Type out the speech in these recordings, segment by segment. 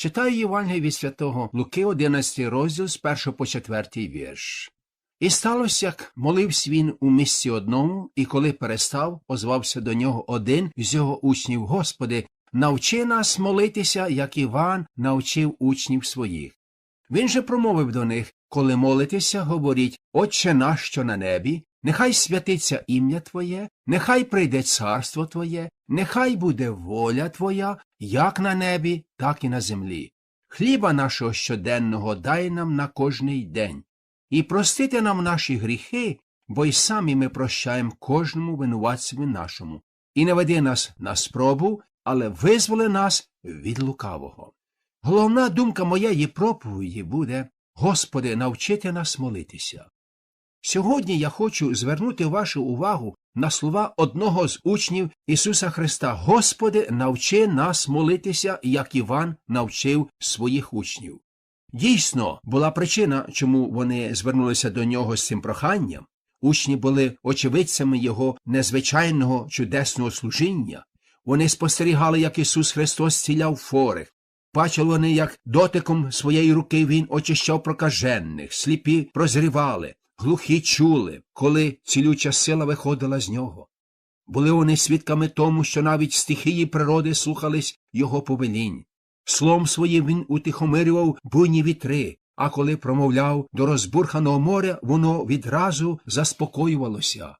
Читаю Євангелія від святого Луки, 11 розділ з 1 по 4 вірш. І сталося, як молився він у місці одному, і коли перестав, озвався до нього один з його учнів Господи, навчи нас молитися, як Іван навчив учнів своїх. Він же промовив до них коли молитеся, говоріть Отче наш, що на небі, нехай святиться ім'я Твоє, нехай прийде царство Твоє, нехай буде воля Твоя, як на небі, так і на землі. Хліба нашого щоденного дай нам на кожний день, і простити нам наші гріхи, бо й самі ми прощаємо кожному винуватцеві нашому. І не веди нас на спробу, але визволи нас від лукавого. Головна думка моєї проповіді буде Господи, навчити нас молитися. Сьогодні я хочу звернути вашу увагу на слова одного з учнів Ісуса Христа Господи, навчи нас молитися, як Іван навчив своїх учнів. Дійсно, була причина, чому вони звернулися до нього з цим проханням. Учні були очевидцями його незвичайного чудесного служіння. Вони спостерігали, як Ісус Христос зціляв хворих. Бачили вони, як дотиком своєї руки він очищав прокажених, сліпі прозрівали, глухі чули, коли цілюча сила виходила з нього. Були вони свідками тому, що навіть стихії природи слухались його повелінь. Словом своїм він утихомирював буйні вітри, а коли промовляв до розбурханого моря, воно відразу заспокоювалося.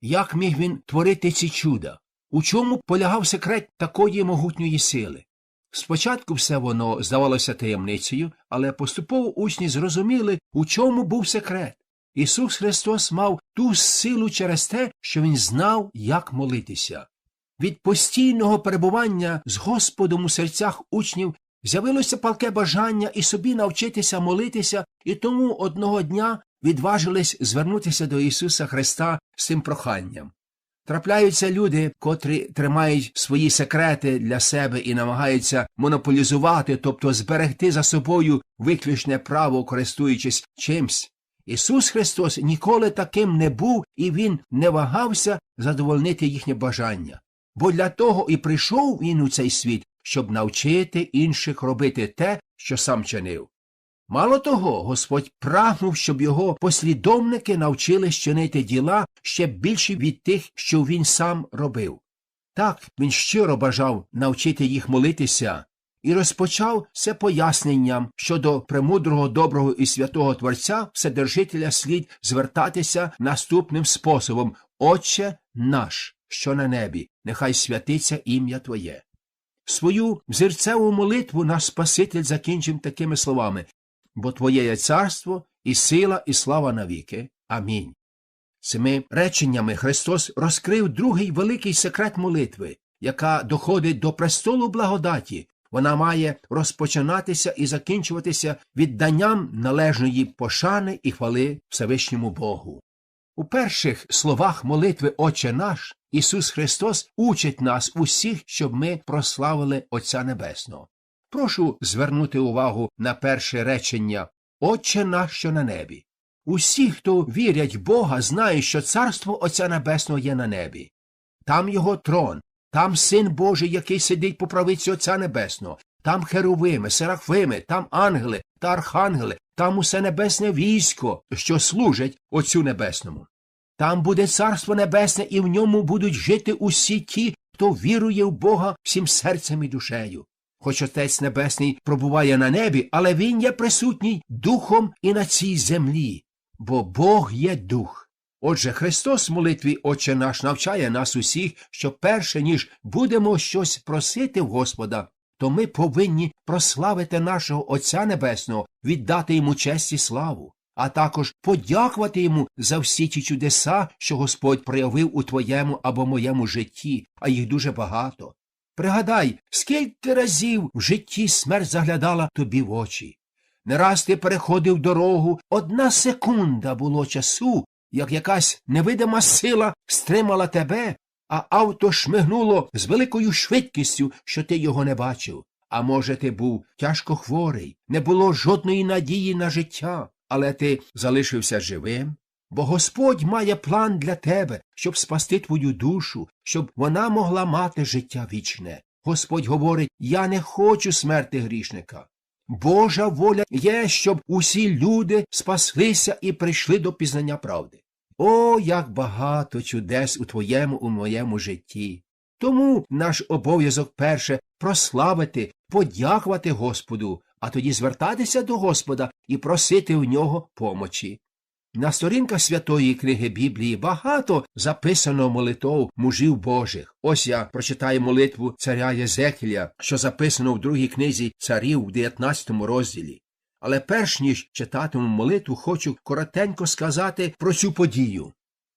Як міг він творити ці чуда? У чому полягав секрет такої могутньої сили? Спочатку все воно здавалося таємницею, але поступово учні зрозуміли, у чому був секрет. Ісус Христос мав ту силу через те, що Він знав, як молитися. Від постійного перебування з Господом у серцях учнів з'явилося палке бажання і собі навчитися молитися, і тому одного дня відважились звернутися до Ісуса Христа з цим проханням. Трапляються люди, котрі тримають свої секрети для себе і намагаються монополізувати, тобто зберегти за собою виключне право, користуючись чимсь. Ісус Христос ніколи таким не був, і Він не вагався задовольнити їхнє бажання. Бо для того і прийшов він у цей світ, щоб навчити інших робити те, що сам чинив. Мало того, Господь прагнув, щоб його послідовники навчились чинити діла ще більші від тих, що він сам робив. Так він щиро бажав навчити їх молитися і розпочав це поясненням щодо премудрого доброго і святого Творця Вседержителя слід звертатися наступним способом Отче наш, що на небі, нехай святиться ім'я Твоє. Свою взірцеву молитву наш Спаситель закінчив такими словами бо Твоє є царство, і сила, і слава навіки. Амінь. Цими реченнями Христос розкрив другий великий секрет молитви, яка доходить до престолу благодаті. Вона має розпочинатися і закінчуватися відданням належної пошани і хвали Всевишньому Богу. У перших словах молитви Отче наш Ісус Христос учить нас усіх, щоб ми прославили Отця Небесного. Прошу звернути увагу на перше речення Отче наш, що на небі. Усі, хто вірять в Бога, знають, що царство Отця Небесного є на небі. Там його трон, там син Божий, який сидить по правиці Отця Небесного, там херовими, серафими, там ангели та архангели, там усе небесне військо, що служить Отцю Небесному. Там буде царство небесне, і в ньому будуть жити усі ті, хто вірує в Бога всім серцем і душею. Хоч Отець Небесний пробуває на небі, але Він є присутній духом і на цій землі, бо Бог є дух. Отже, Христос в молитві Отче наш навчає нас усіх, що перше, ніж будемо щось просити в Господа, то ми повинні прославити нашого Отця Небесного, віддати йому честь і славу, а також подякувати йому за всі ті чудеса, що Господь проявив у твоєму або моєму житті, а їх дуже багато. Пригадай, скільки разів в житті смерть заглядала тобі в очі. Не раз ти переходив дорогу, одна секунда було часу, як якась невидима сила стримала тебе, а авто шмигнуло з великою швидкістю, що ти його не бачив. А може, ти був тяжко хворий, не було жодної надії на життя, але ти залишився живим. Бо Господь має план для тебе, щоб спасти твою душу, щоб вона могла мати життя вічне. Господь говорить Я не хочу смерти грішника. Божа воля є, щоб усі люди спаслися і прийшли до пізнання правди. О, як багато чудес у твоєму у моєму житті. Тому наш обов'язок перше прославити, подякувати Господу, а тоді звертатися до Господа і просити в нього помочі. На сторінках святої книги Біблії багато записано молитов мужів Божих. Ось я прочитаю молитву царя Єзекіля, що записано в другій книзі царів в 19 розділі. Але перш ніж читатиму молитву, хочу коротенько сказати про цю подію.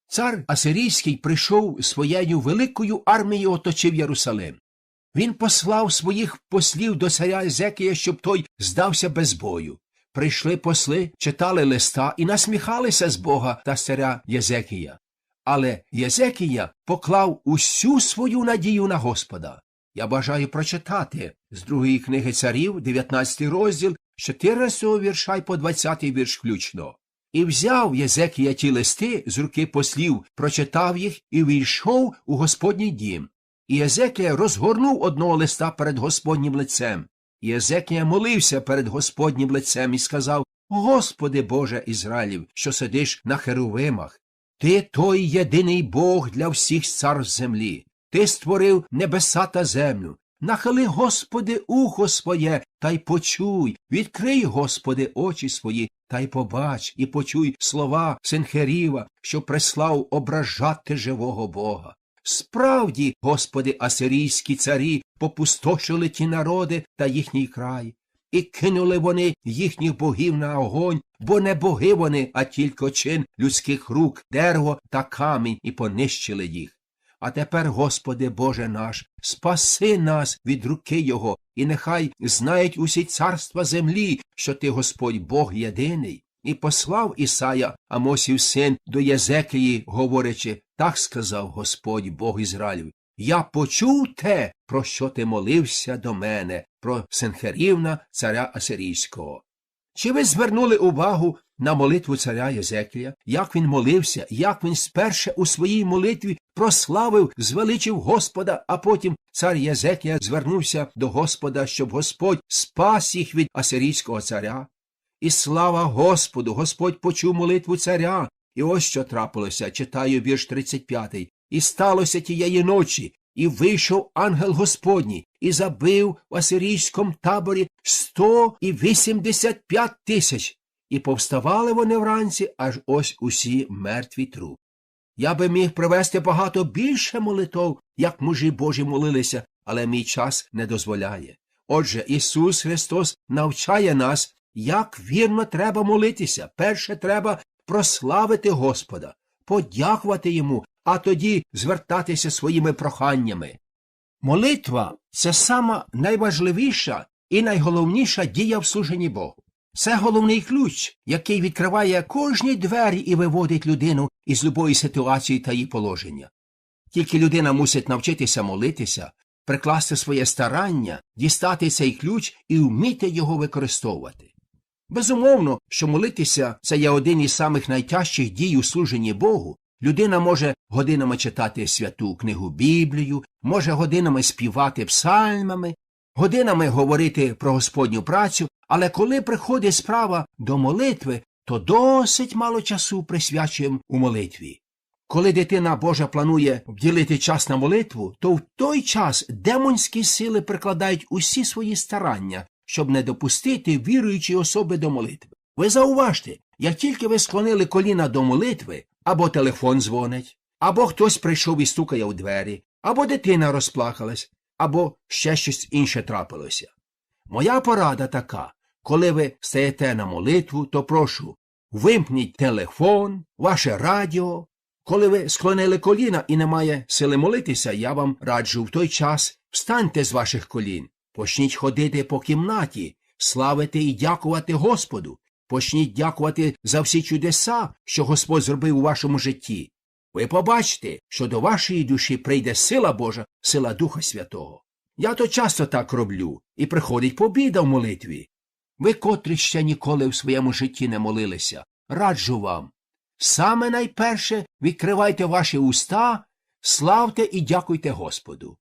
Цар Асирійський прийшов своєю великою армією оточив Єрусалим. Він послав своїх послів до царя Езекія, щоб той здався без бою. Прийшли посли, читали листа і насміхалися з Бога та царя Єзекія. Але Єзекія поклав усю свою надію на Господа. Я бажаю прочитати з другої книги царів, 19 розділ, з 14 вірша й по 20 вірш включно. І взяв Єзекія ті листи з руки послів, прочитав їх і війшов у Господній дім. І Єзекія розгорнув одного листа перед Господнім лицем. І Єзекія молився перед Господнім лицем і сказав Господи Боже Ізраїлів, що сидиш на херувимах, ти той єдиний Бог для всіх цар землі. Ти створив небеса та землю. Нахили, Господи, ухо своє, та й почуй, відкрий, Господи, очі свої, та й побач, і почуй слова Сенхеріва, що прислав ображати живого Бога. Справді, Господи, асирійські царі попустошили ті народи та їхній край, і кинули вони їхніх богів на огонь, бо не боги вони, а тільки чин людських рук, дерево та камінь, і понищили їх. А тепер, Господи Боже наш, спаси нас від руки Його, і нехай знають усі царства землі, що Ти, Господь Бог єдиний. І послав Ісая, Амосів син, до Єзекії, говорячи, так сказав Господь Бог Ізраїлів. Я почув те, про що ти молився до мене, про Сенхерівна, царя Асирійського. Чи ви звернули увагу на молитву царя Єзекія, як він молився, як він сперше у своїй молитві прославив, звеличив Господа, а потім цар Єзекія звернувся до Господа, щоб Господь спас їх від асирійського царя? І слава Господу, Господь почув молитву царя. І ось що трапилося, читаю вірш 35. І сталося тієї ночі, і вийшов ангел Господній, і забив в асирійському таборі сто і вісімдесят п'ять тисяч, і повставали вони вранці, аж ось усі мертві труп. Я би міг привести багато більше молитов, як мужі Божі молилися, але мій час не дозволяє. Отже, Ісус Христос навчає нас, як вірно треба молитися. Перше треба прославити Господа, подякувати йому, а тоді звертатися своїми проханнями. Молитва це сама найважливіша і найголовніша дія в служенні Богу. Це головний ключ, який відкриває кожні двері і виводить людину із любої ситуації та її положення. Тільки людина мусить навчитися молитися, прикласти своє старання, дістати цей ключ і вміти його використовувати. Безумовно, що молитися це є один із самих найтяжчих дій у служенні Богу. Людина може годинами читати святу книгу Біблію, може годинами співати псальмами, годинами говорити про Господню працю, але коли приходить справа до молитви, то досить мало часу присвячуємо у молитві. Коли дитина Божа планує вділити час на молитву, то в той час демонські сили прикладають усі свої старання, щоб не допустити віруючої особи до молитви. Ви зауважте, як тільки ви склонили коліна до молитви, або телефон дзвонить, або хтось прийшов і стукає у двері, або дитина розплакалась, або ще щось інше трапилося. Моя порада така коли ви стаєте на молитву, то прошу, вимкніть телефон, ваше радіо. Коли ви склонили коліна і немає сили молитися, я вам раджу в той час встаньте з ваших колін, почніть ходити по кімнаті, славити і дякувати Господу, почніть дякувати за всі чудеса, що Господь зробив у вашому житті. Ви побачите, що до вашої душі прийде сила Божа, сила Духа Святого. Я то часто так роблю, і приходить побіда в молитві. Ви, котрі ще ніколи в своєму житті не молилися, раджу вам. Саме найперше відкривайте ваші уста, славте і дякуйте Господу.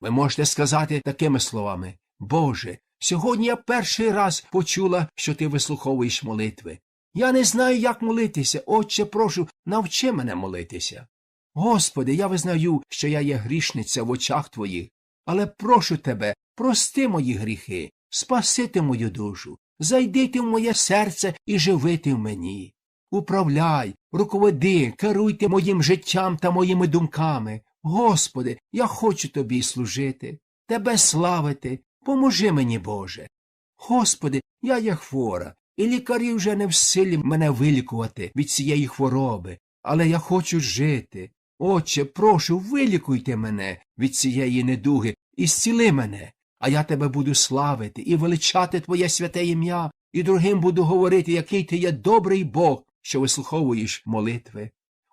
Ви можете сказати такими словами Боже, сьогодні я перший раз почула, що ти вислуховуєш молитви. Я не знаю, як молитися. Отче, прошу, навчи мене молитися. Господи, я визнаю, що я є грішниця в очах твоїх, але прошу тебе, прости мої гріхи, спасити мою душу, зайди ти в моє серце і живи ти в мені. Управляй, руководи, керуйте моїм життям та моїми думками. Господи, я хочу тобі служити, тебе славити, поможи мені, Боже. Господи, я є хвора, і лікарі вже не в силі мене вилікувати від цієї хвороби, але я хочу жити. Отче, прошу, вилікуйте мене від цієї недуги і зціли мене, а я тебе буду славити і величати Твоє святе ім'я, і другим буду говорити, який ти є добрий Бог, що вислуховуєш молитви.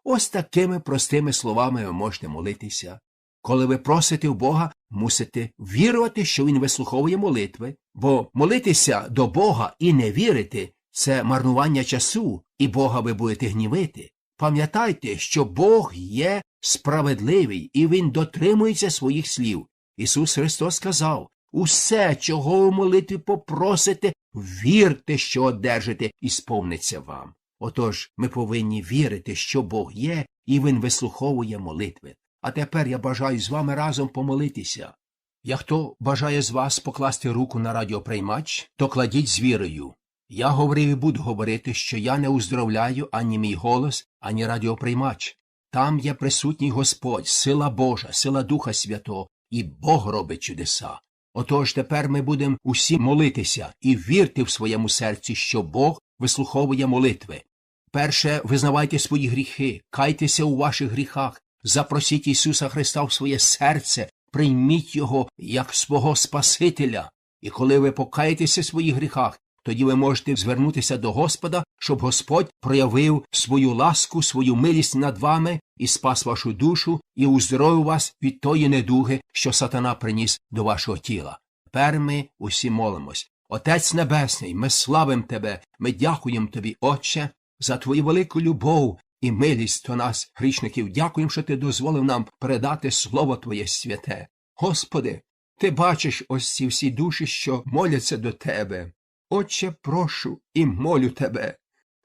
Ось такими простими словами ви можете молитися. Коли ви просите в Бога, мусите вірувати, що Він вислуховує молитви, бо молитися до Бога і не вірити це марнування часу, і Бога ви будете гнівити. Пам'ятайте, що Бог є справедливий і Він дотримується своїх слів. Ісус Христос сказав Усе, чого ви молитві попросите, вірте, що одержите, і сповниться вам. Отож ми повинні вірити, що Бог є, і Він вислуховує молитви. А тепер я бажаю з вами разом помолитися. Я хто бажає з вас покласти руку на радіоприймач, то кладіть з вірою. Я говорив і буду говорити, що я не уздоровляю ані мій голос, ані радіоприймач. Там є присутній Господь, сила Божа, сила Духа Святого, і Бог робить чудеса. Отож тепер ми будемо усі молитися і вірте в своєму серці, що Бог вислуховує молитви. Перше, визнавайте свої гріхи, кайтеся у ваших гріхах, запросіть Ісуса Христа в своє серце, прийміть Його як свого Спасителя. І коли ви покаєтеся в своїх гріхах, тоді ви можете звернутися до Господа, щоб Господь проявив свою ласку, свою милість над вами і спас вашу душу, і уздоровив вас від тої недуги, що сатана приніс до вашого тіла. Тепер ми усі молимось. Отець Небесний, ми славим Тебе, ми дякуємо Тобі, Отче, за Твою велику любов і милість до нас, грішників. Дякуємо, що Ти дозволив нам передати Слово Твоє святе. Господи, Ти бачиш ось ці всі душі, що моляться до Тебе. Отче, прошу і молю Тебе.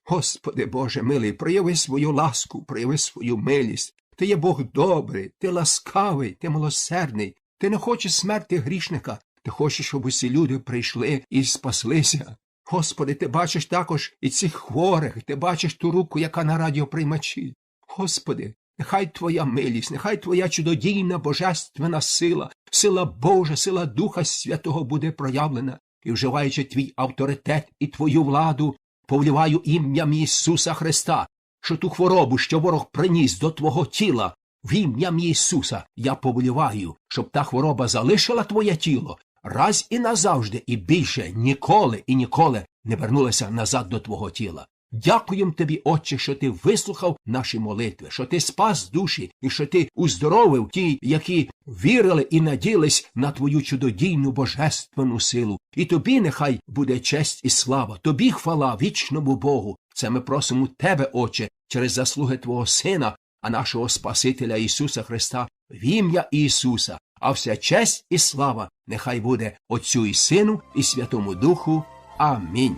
Господи Боже милий, прояви свою ласку, прояви свою милість. Ти є Бог добрий, ти ласкавий, ти милосердний, ти не хочеш смерти грішника, ти хочеш, щоб усі люди прийшли і спаслися. Господи, ти бачиш також і цих хворих, ти бачиш ту руку, яка на радіоприймачі. Господи, нехай Твоя милість, нехай Твоя чудодійна божественна сила, сила Божа, сила Духа Святого буде проявлена, і, вживаючи твій авторитет і твою владу, повліваю ім'ям Ісуса Христа, що ту хворобу, що ворог приніс до Твого тіла, в ім'ям Ісуса я повліваю, щоб та хвороба залишила твоє тіло раз і назавжди, і більше ніколи і ніколи не вернулася назад до твого тіла. Дякуємо тобі, Отче, що ти вислухав наші молитви, що ти спас душі і що ти уздоровив ті, які вірили і наділись на твою чудодійну божественну силу. І тобі нехай буде честь і слава, тобі хвала вічному Богу. Це ми просимо тебе, Отче, через заслуги Твого Сина, а нашого Спасителя Ісуса Христа, в ім'я Ісуса, а вся честь і слава нехай буде Отцю і Сину і Святому Духу. Амінь.